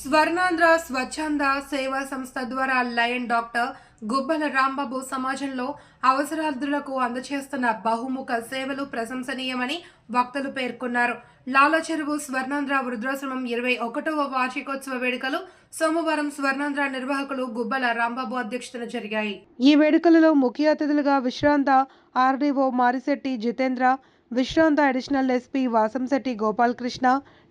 స్వర్ణాంధ్ర స్వచ్ఛంద సేవా సంస్థ ద్వారా లయన్ డాక్టర్ గుబ్బల రాంబాబు సమాజంలో అవసరార్థులకు అందచేస్తున్న బహుముఖ సేవలు ప్రశంసనీయమని వక్తలు పేర్కొన్నారు. లాలచెరువు స్వర్ణాంధ్ర వృద్ధాశ్రమం ఇరవై ఒకటవ వార్షికోత్సవ వేడుకలు సోమవారం స్వర్ణాంధ్ర నిర్వాహకులు గుబ్బల రాంబాబు అధ్యక్షతన జరిగాయి. ఈ వేడుకలలో ముఖ్య అతిథులుగా విశ్రాంత ఆర్డీఓ మారిశెట్టి జితేంద్ర విశ్రాంత additional SP Vasamsetti Gopalakrishna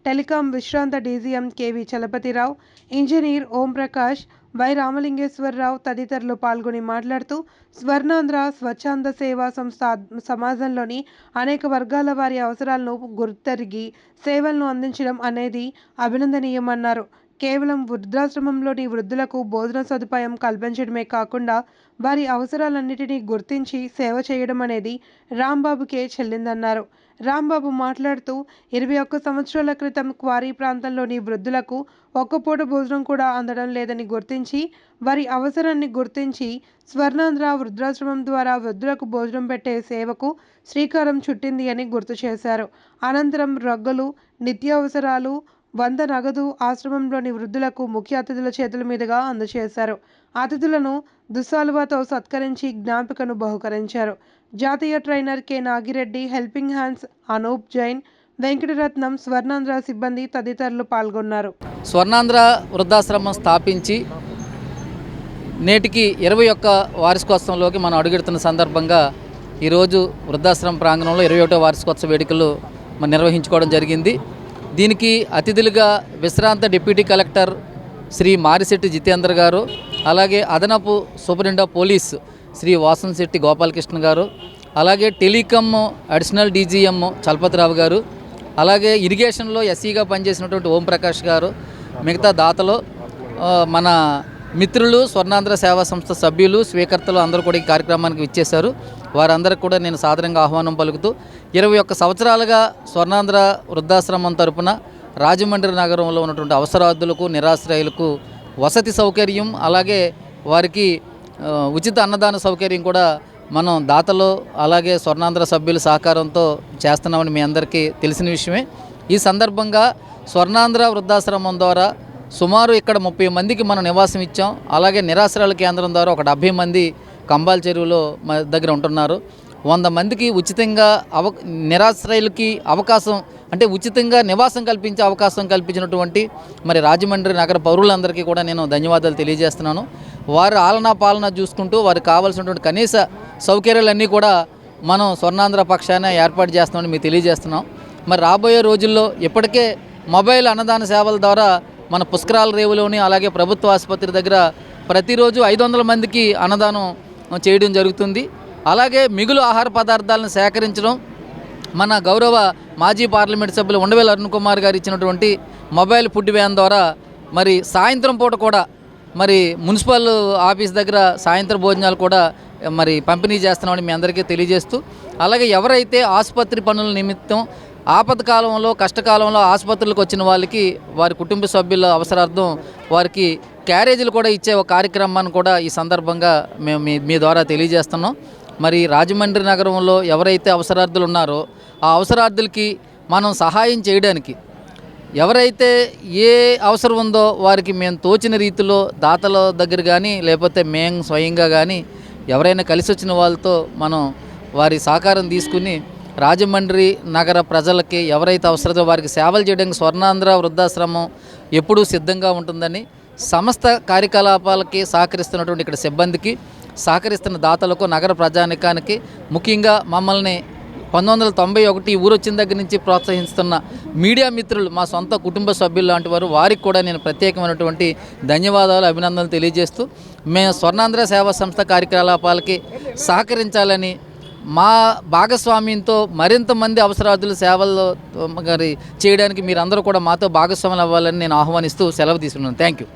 telecom విశ్రాంత DGM KV Chalapathi Rao engineer Omprakash Y Ramalingeswara Rao తదితరులు పాల్గొని మాట్లాడుతూ స్వర్ణాంధ్ర స్వచ్ఛంద సేవా సంస్థ సమాజంలోని అనేక వర్గాల వారి అవసరాలను గుర్తెరిగి సేవలను అందించడం అనేది అభినందనీయమన్నారు. కేవలం వృద్ధాశ్రమంలోని వృద్ధులకు భోజన సదుపాయం కల్పించడమే కాకుండా వారి అవసరాలన్నిటినీ గుర్తించి సేవ చేయడం అనేది రాంబాబుకే చెల్లిందన్నారు. రాంబాబు మాట్లాడుతూ ఇరవై ఒక్క సంవత్సరాల క్రితం క్వారీ ప్రాంతంలోని వృద్ధులకు ఒక్క పూట భోజనం కూడా అందడం లేదని గుర్తించి వారి అవసరాన్ని గుర్తించి స్వర్ణాంధ్ర వృద్ధాశ్రమం ద్వారా వృద్ధులకు భోజనం పెట్టే సేవకు శ్రీకారం చుట్టింది అని గుర్తు చేశారు. అనంతరం రగ్గులు నిత్యావసరాలు వంద నగదు ఆశ్రమంలోని వృద్ధులకు ముఖ్య అతిథుల చేతుల మీదుగా అందజేశారు. అతిథులను దుస్సాలువాతో సత్కరించి జ్ఞాపికను బహుకరించారు. జాతీయ trainer K. Nagi Reddy helping hands Anup Jain Venkataratnam Swarnandhra సిబ్బంది తదితరులు పాల్గొన్నారు. స్వర్ణాంధ్ర వృద్ధాశ్రమం స్థాపించి నేటికి ఇరవై ఒక్క వార్షికోత్సవంలోకి మనం అడుగెడుతున్న సందర్భంగా ఈరోజు వృద్ధాశ్రమం ప్రాంగణంలో ఇరవై ఒకటో వార్షికోత్సవ వేడుకలు మనం నిర్వహించుకోవడం జరిగింది. దీనికి అతిథులుగా విశ్రాంత డిప్యూటీ కలెక్టర్ శ్రీ మారిశెట్టి జితేందర్ గారు అలాగే అదనపు సూపరింటెండెంట్ పోలీస్ శ్రీ వాసంశెట్టి గోపాలకృష్ణ గారు అలాగే టెలికామ్ అడిషనల్ డీజీఎం చలపతిరావు గారు అలాగే ఇరిగేషన్లో ఎస్సీగా పనిచేసినటువంటి ఓంప్రకాష్ గారు మిగతా దాతలు మన మిత్రులు స్వర్ణాంధ్ర సేవా సంస్థ సభ్యులు స్వీకర్తలు అందరూ కూడా ఈ కార్యక్రమానికి ఇచ్చేశారు వారందరికి కూడా నేను సాదరంగా ఆహ్వానం పలుకుతూ ఇరవై ఒక్క సంవత్సరాలుగా స్వర్ణాంధ్ర వృద్ధాశ్రమం తరపున రాజమండ్రి నగరంలో ఉన్నటువంటి అవసరార్థులకు నిరాశ్రయులకు వసతి సౌకర్యం అలాగే వారికి ఉచిత అన్నదాన సౌకర్యం కూడా మనం దాతలు అలాగే స్వర్ణాంధ్ర సభ్యుల సహకారంతో చేస్తున్నామని మీ అందరికీ తెలిసిన విషయమే. ఈ సందర్భంగా స్వర్ణాంధ్ర వృద్ధాశ్రమం ద్వారా సుమారు ఇక్కడ ముప్పై మందికి మనం నివాసం ఇచ్చాం. అలాగే నిరాశ్రయాల కేంద్రం ద్వారా ఒక డెబ్భై మంది కంబాల్ చెరువులో దగ్గర ఉంటున్నారు. వంద మందికి ఉచితంగా అవ నిరాశ్రయులకి అవకాశం అంటే ఉచితంగా నివాసం కల్పించే అవకాశం కల్పించినటువంటి మరి రాజమండ్రి నగర పౌరులందరికీ కూడా నేను ధన్యవాదాలు తెలియజేస్తున్నాను. వారి ఆలనా పాలన చూసుకుంటూ వారికి కావాల్సినటువంటి కనీస సౌకర్యాలన్నీ కూడా మనం స్వర్ణాంధ్ర పక్షాన ఏర్పాటు చేస్తామని మీకు తెలియజేస్తున్నాం. మరి రాబోయే రోజుల్లో ఇప్పటికే మొబైల్ అన్నదాన సేవల ద్వారా మన పుష్కరాల రేవులోని అలాగే ప్రభుత్వ ఆసుపత్రి దగ్గర ప్రతిరోజు ఐదు వందల మందికి అన్నదానం చేయడం జరుగుతుంది. అలాగే మిగులు ఆహార పదార్థాలను సేకరించడం మన గౌరవ మాజీ పార్లమెంట్ సభ్యులు ఉండవేల అరుణ్ కుమార్ గారు ఇచ్చినటువంటి మొబైల్ ఫుడ్ వ్యాన్ ద్వారా మరి సాయంత్రం పూట కూడా మరి మున్సిపల్ ఆఫీస్ దగ్గర సాయంత్రం భోజనాలు కూడా మరి పంపిణీ చేస్తున్నామని మీ అందరికీ తెలియజేస్తూ అలాగే ఎవరైతే ఆసుపత్రి పనుల నిమిత్తం ఆపద కాలంలో కష్టకాలంలో ఆసుపత్రులకు వచ్చిన వాళ్ళకి వారి కుటుంబ సభ్యుల అవసరార్థం వారికి క్యారేజీలు కూడా ఇచ్చే ఒక కార్యక్రమాన్ని కూడా ఈ సందర్భంగా మేము మీ మీ ద్వారా తెలియజేస్తున్నాం. మరి రాజమండ్రి నగరంలో ఎవరైతే అవసరార్థులు ఉన్నారో ఆ అవసరార్థులకి మనం సహాయం చేయడానికి ఎవరైతే ఏ అవసరం ఉందో వారికి మేము తోచిన రీతిలో దాతల దగ్గర కానీ లేకపోతే మేము స్వయంగా కానీ ఎవరైనా కలిసి వచ్చిన వాళ్ళతో మనం వారి సహకారం తీసుకుని రాజమండ్రి నగర ప్రజలకి ఎవరైతే అవసరమో వారికి సేవలు చేయడానికి స్వర్ణాంధ్ర వృద్ధాశ్రమం ఎప్పుడూ సిద్ధంగా ఉంటుందని సమస్త కార్యకలాపాలకి సహకరిస్తున్నటువంటి ఇక్కడ సిబ్బందికి సహకరిస్తున్న దాతలకు నగర ప్రజానికానికి ముఖ్యంగా మమ్మల్ని పంతొమ్మిది వందల తొంభై ఒకటి ఊరొచ్చిన ఊరు వచ్చిన దగ్గర నుంచి ప్రోత్సహిస్తున్న మీడియా మిత్రులు మా సొంత కుటుంబ సభ్యులు లాంటి వారు వారికి కూడా నేను ప్రత్యేకమైనటువంటి ధన్యవాదాలు అభినందనలు తెలియజేస్తూ మేము స్వర్ణాంధ్ర సేవా సంస్థ కార్యకలాపాలకి సహకరించాలని మా భాగస్వామ్యంతో మరింత మంది అవసరార్థులు సేవల్లో మరి చేయడానికి మీరందరూ కూడా మాతో భాగస్వాములు అవ్వాలని నేను ఆహ్వానిస్తూ సెలవు తీసుకున్నాను. Thank you